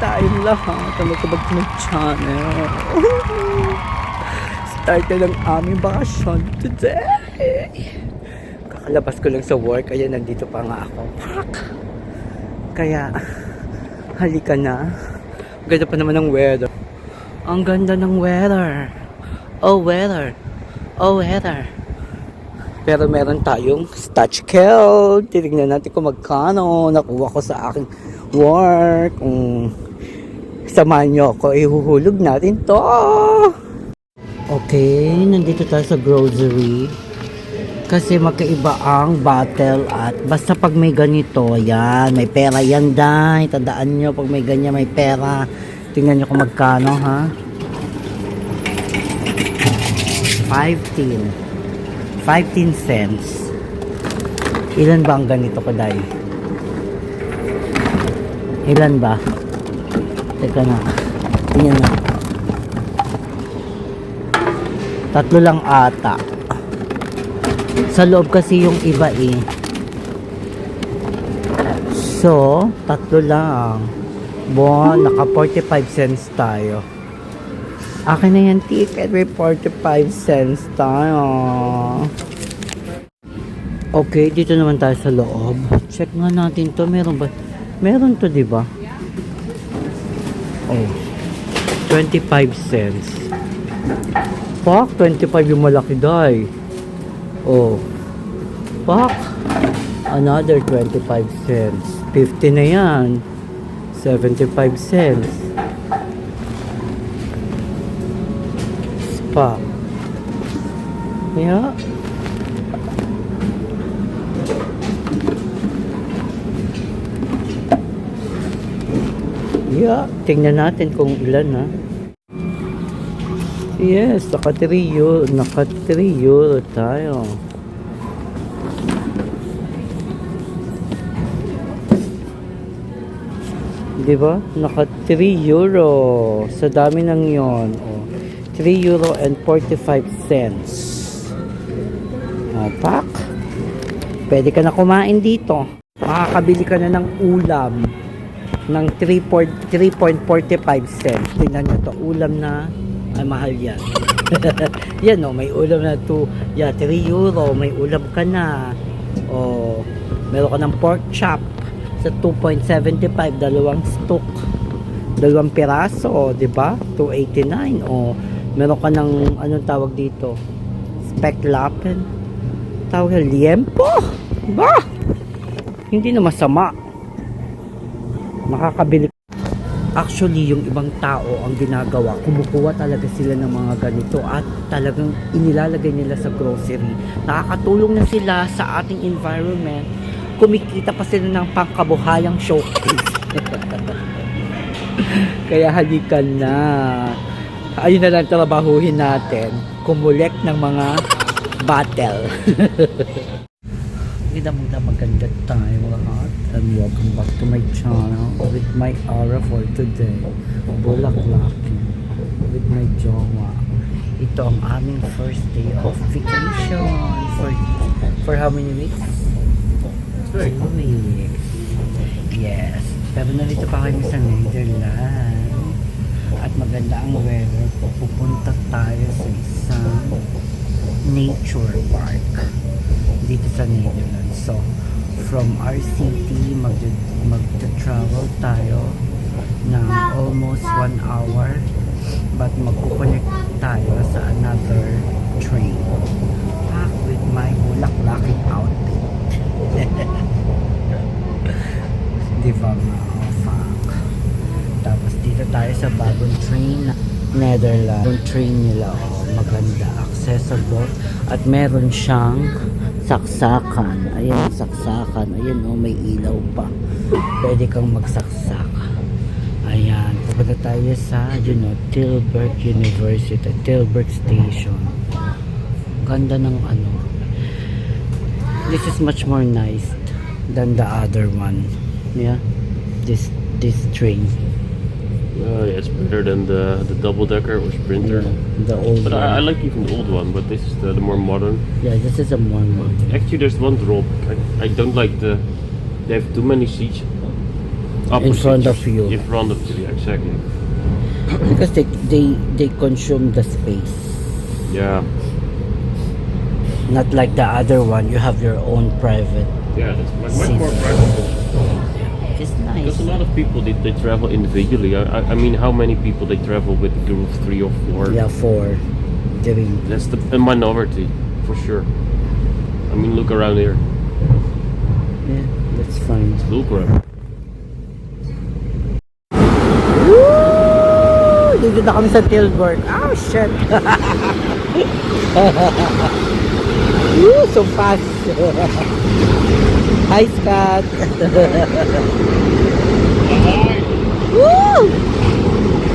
tayong lahat. Ka ba't ng channel? Start na ng aming bakasyon today. Kakalabas ko lang sa work. Ayan, nandito pa nga ako. Pak! Kaya, halika na. Ganda pa naman ng weather. Ang ganda ng weather. Oh, weather. Oh, weather. Pero meron tayong Scotch Kill. Titignan natin kung magkano nakuha ko sa aking work. Kung samahan nyo ako, ihuhulog natin to. Okay, nandito tayo sa grocery. Kasi magkaiba ang bottle at basta pag may ganito, yan, may pera yan dahil. Tandaan nyo, pag may ganyan, may pera. Tingnan nyo kung magkano, ha? 15. 15 cents. Ilan ba ang ganito ko, Day? Ilan ba? Teka na. Tingnan na. Tatlo lang ata. Sa loob kasi yung iba eh. So, tatlo lang. Bon, naka 45 cents tayo. Akin na yan, ticket. May 45 cents tayo. Okay, dito naman tayo sa loob. Check nga natin to. Meron ba? Meron to, di ba? Oh. 25 cents. Fuck, 25 yung malaki dai. Oh. Fuck. Another 25 cents. 50 na yan. 75 cents. Yeah. Yeah, tingnan natin kung ilan ha. Yes, naka 3 euro, naka 3 euro tayo. Di ba? Naka 3 euro. Sa dami ng yon. Oh. 3 euro and 45 cents. Oh, pak. Pwede ka na kumain dito. Makakabili ka na ng ulam ng 3.45 cents. Tingnan nyo to, ulam na, ay mahal yan. yan o, may ulam na to, yeah, 3 euro, may ulam ka na. O, meron ka ng pork chop sa 2.75, dalawang stook. Dalawang piraso, di ba? 289. O, meron ka ng, anong tawag dito? Speclapen. Tawag liempo. Ba? Hindi na masama makakabili. Actually, yung ibang tao ang ginagawa, kumukuha talaga sila ng mga ganito at talagang inilalagay nila sa grocery. Nakakatulong na sila sa ating environment. Kumikita pa sila ng pangkabuhayang showcase. Kaya halika na. Ayun na lang trabahuhin natin. Kumulek ng mga bottle. Ganda muna maganda tayo lahat and welcome back to my channel with my aura for today. Bulaklaki with my jowa. Ito ang aming first day of vacation for for how many weeks? Two weeks. Yes. Pero nalito pa kami sa Netherlands. At maganda ang weather. Pupunta tayo sa isang nature park dito sa Netherlands. So, from our city, mag magta-travel tayo ng almost one hour but magkukonect tayo sa another train. Pack with my bulaklaki outfit. Di ba? Oh, fuck. Tapos dito tayo sa bagong train Netherlands. Yung train nila, oh, maganda, accessible, at meron siyang saksakan. Ayan, saksakan. Ayan, oh, may ilaw pa. Pwede kang magsaksak. Ayan, pupunta tayo sa, you know, Tilburg University, Tilburg Station. Ganda ng ano. This is much more nice than the other one. Yeah, this this train. Oh, yeah, it's better than the the double decker or sprinter. The old But I, I like even the old one, but this is the, the more modern. Yeah, this is a more one. Actually, there's one drawback. I, I don't like the. They have too many seats. Opposite front of you. In front of you, yeah, exactly. Because they, they, they consume the space. Yeah. Not like the other one, you have your own private. Yeah, that's much, much more practical. Nice. Because a lot of people they, they travel individually. I, I- mean, how many people they travel with a group of three or four? Yeah, for doing. That's the a minority for sure. I mean, look around here. Yeah, that's fine. Look around. Woo! Dito na kami sa Tilburg. Oh, shit. Woo, so fast. Hi, Scott. Woo!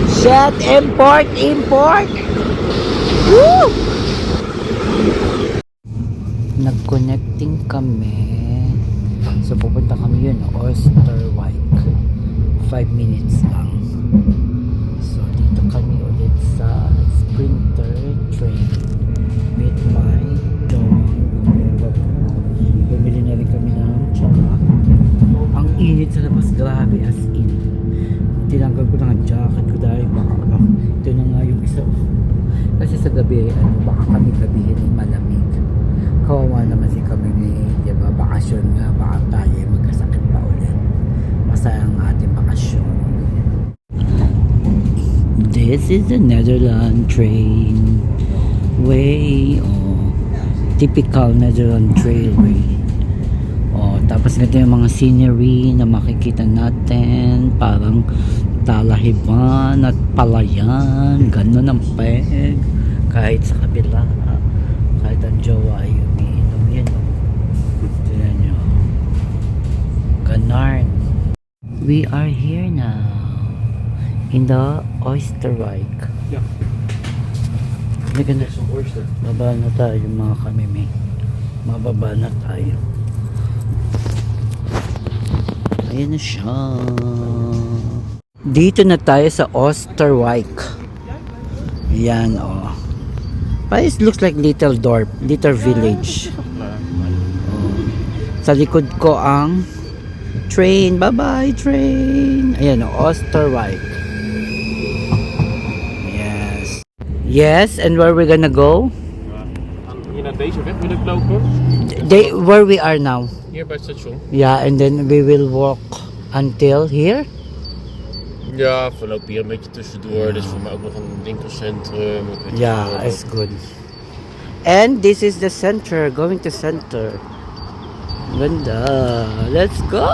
Shit, import, import. Woo! Nag-connecting kami. So, pupunta kami yun, Osterwijk. Five minutes lang. Grabe as in. Tinanggal ko na ang jacket ko dahil ah, ito na nga yung isa. Kasi sa gabi, ano, baka kami gabihin ay malamig. Kawawa naman si kami ni, di ba, bakasyon nga, baka tayo ay magkasakit pa ulit. Masaya ang ating bakasyon. This is the Netherlands train way oh, typical Netherlands railway. Oh, tapos ganito yung mga scenery na makikita natin, parang talahiban at palayan, ganun ang peg. Kahit sa kabila, kahit ang jowa ay umiinom yun. Oh. Tignan nyo. Ganarn. We are here now in the Oysterwijk. Yeah. Halika na. Some oyster. Baba na tayo mga kamimi. Mababa na tayo. Ayan na siya. Dito na tayo sa Osterwijk. Ayan oh. Paris looks like little dorp, little village. Sa likod ko ang train. Bye-bye train. Ayan oh, Osterwijk. Yes. Yes, and where we gonna go? Hier naar deze weg wil ik lopen. They, where we are now. Hier bij het station. Yeah, and then we will walk until here. Ja, we lopen hier een beetje tussendoor. Dit is voor mij ook nog een winkelcentrum. ik weet niet Yeah, veel. it's good. And this is the center, going to center. Ganda. Let's go!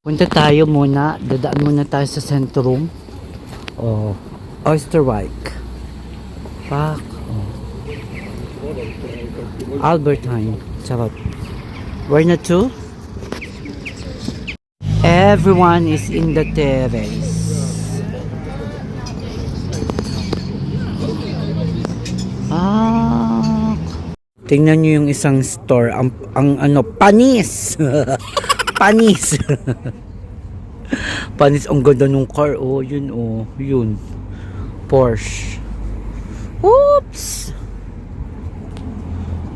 Punta tayo muna. Dadaan muna tayo sa centrum. Oh, Oysterwijk. Fuck. Albertine. Charot. Where na to? Everyone is in the terrace. Ah. Tingnan nyo yung isang store. Ang, ang ano, panis. panis. panis. Ang ganda nung car. Oh, yun oh. Yun. Porsche. Oops.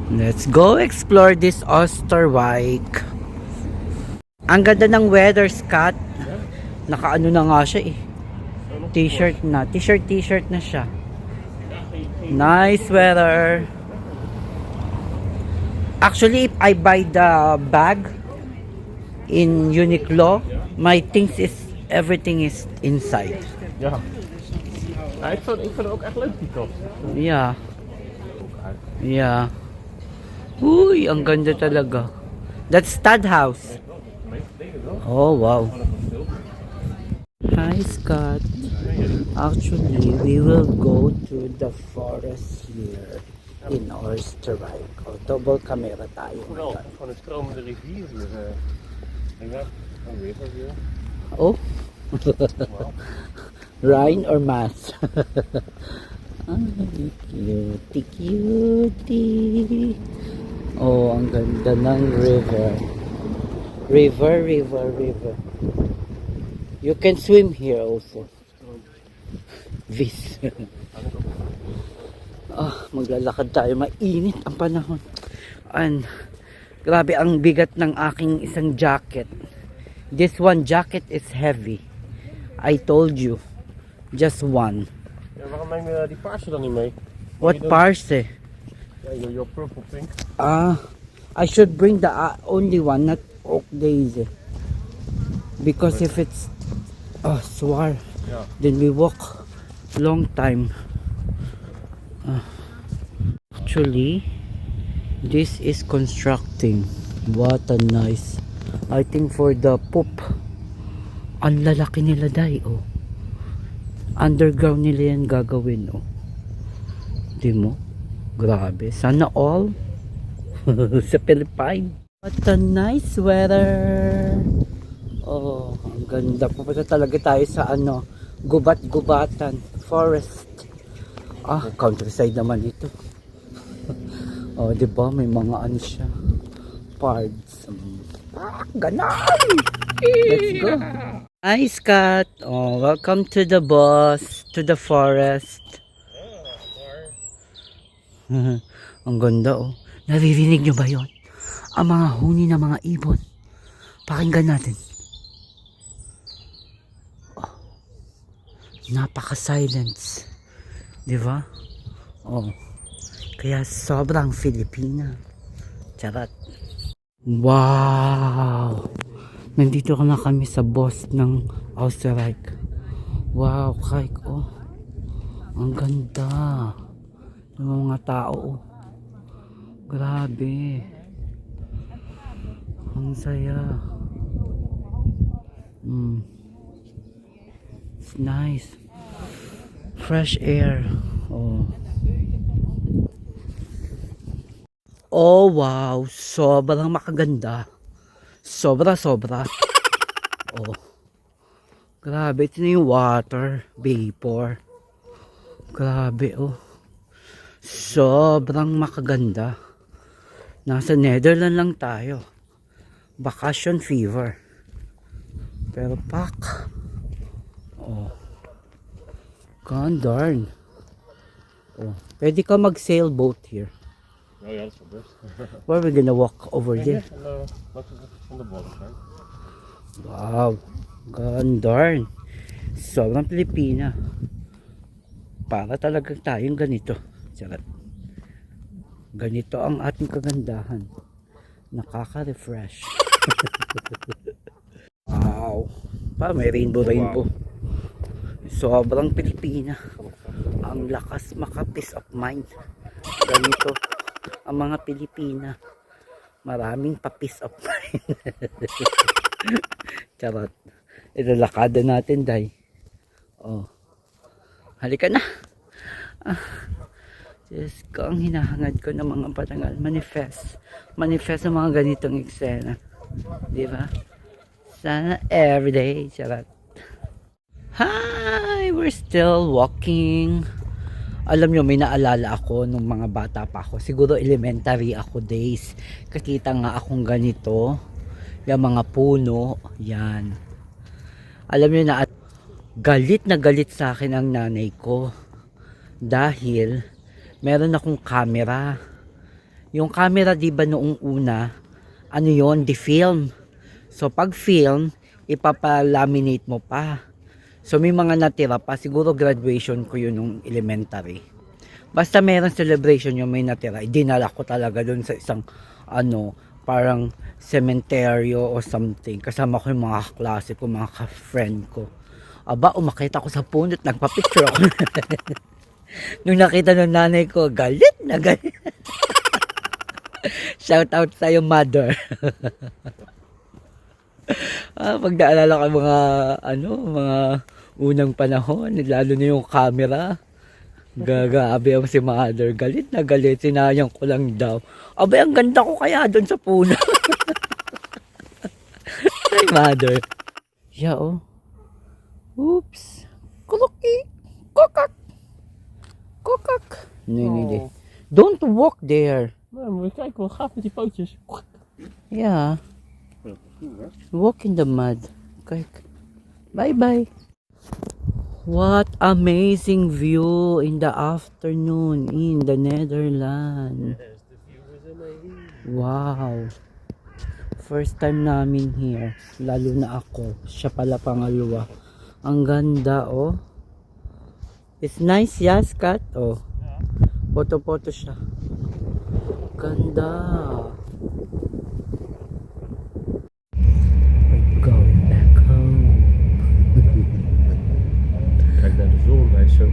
Let's go explore this Osterwijk. Ang ganda ng weather, Scott. Nakaano na nga siya eh. T-shirt na. T-shirt, t-shirt na siya. Nice weather. Actually, if I buy the bag in Uniqlo, my things is everything is inside. Ja, ik, vind, ik vind het ook echt leuk die. Yeah. Yeah. Uy, ang ganda talaga. That's Stadhouse. Oh, wow. Hi, Scott. Actually, we will go to the forest here in Oostenrijk. O, double camera tayo van het stromende rivier hier. eh. En ja, een river hier. Oh. Rhine or math? Ay, cutie, cutie. Oh, ang ganda ng river. River, river, river. You can swim here also. This. ah, maglalakad tayo. Mainit ang panahon. An, grabe ang bigat ng aking isang jacket. This one jacket is heavy. I told you. Just one. Ja, waarom neem je die paarse dan niet mee? What you Ja, your, purple pink. Ah, I should bring the uh, only one, not oak daisy. Because if it's oh swar, Ja. then we walk long time. Ah. actually, this is constructing. What a nice. I think for the poop. Ang lalaki nila dai oh. Underground nila yan gagawin oh. Di mo? Grabe. Sana all sa Philippines. What a nice weather. Oh, ang ganda. Pupunta talaga tayo sa ano, gubat-gubatan, forest. Ah, countryside naman ito. oh, di ba? May mga ano siya. Parts. Ah, ganon! Let's go. Nice cat. Oh, welcome to the boss, to the forest. Ang ganda oh. Naririnig nyo ba yon? Ang mga huni ng mga ibon. Pakinggan natin. Oh. Napaka-silence. Di ba? Oh. Kaya sobrang Filipina. Charot. Wow! Nandito ka na kami sa boss ng Österreich. Wow, Kaik, oh. Ang ganda. Yung mga tao, oh. Grabe. Ang saya. Mm. It's nice. Fresh air. Oh. Oh, wow. Sobrang makaganda. Sobra, sobra. Oh. Grabe. Ito na yung water. Vapor. Grabe, oh. Sobrang makaganda. Nasa Netherlands lang tayo. Vacation fever. Pero pak. Oh. God darn. Oh. Pwede ka mag-sailboat here. Oh is wel best. Where we gonna walk over Ja, there? wat is het? van de bovenkant. Wow. God darn. Sobrang Pilipina. Para talaga tayong ganito. Charot. Ganito ang ating kagandahan. Nakaka-refresh. wow. Pa, may rainbow rainbow. Sobrang Pilipina. Ang lakas maka peace of mind. Ganito ang mga Pilipina. Maraming pa peace of mind. Charot. Ito lakada natin, day. Oh. Halika na. Ah. Diyos ko, ang hinahangad ko ng mga patangal. Manifest. Manifest ang mga ganitong eksena. Di ba? Sana everyday. Charot. Hi! We're still walking. Alam nyo, may naalala ako nung mga bata pa ako. Siguro elementary ako days. Kakita nga akong ganito. Yung mga puno. Yan. Alam nyo na, galit na galit sa akin ang nanay ko. Dahil, meron akong camera. Yung camera, di ba noong una, ano yon di film. So, pag film, ipapalaminate mo pa. So may mga natira pa, siguro graduation ko yun nung elementary. Basta meron celebration yung may natira, dinala ko talaga doon sa isang ano, parang cementerio or something. Kasama ko yung mga klase ko, mga ka-friend ko. Aba, umakit ako sa punot, nagpa-picture ako. nung nakita ng nanay ko, galit na galit. Shout out sa yung mother. ah, pag naalala ko mga ano, mga unang panahon, lalo na yung camera. Gagabi ako si mother. Galit na galit. Sinayang ko lang daw. Abay, ang ganda ko kaya doon sa puno. Ay, mother. Yeah, oh. Oops. Kuloki. Kokak. Kokak. Nee, nee, nee. Oh. Don't walk there. Nou, moet je kijken gaaf met die pootjes. Ja. Walk in the mud. Kijk. Bye bye. What amazing view in the afternoon in the Netherlands. Wow. First time namin here. Lalo na ako. Siya pala pangalawa. Ang ganda oh. It's nice, yes, Kat? Oh. Photo-photo siya. Ganda. We're going back home. Kijk naar de zon, wij zo.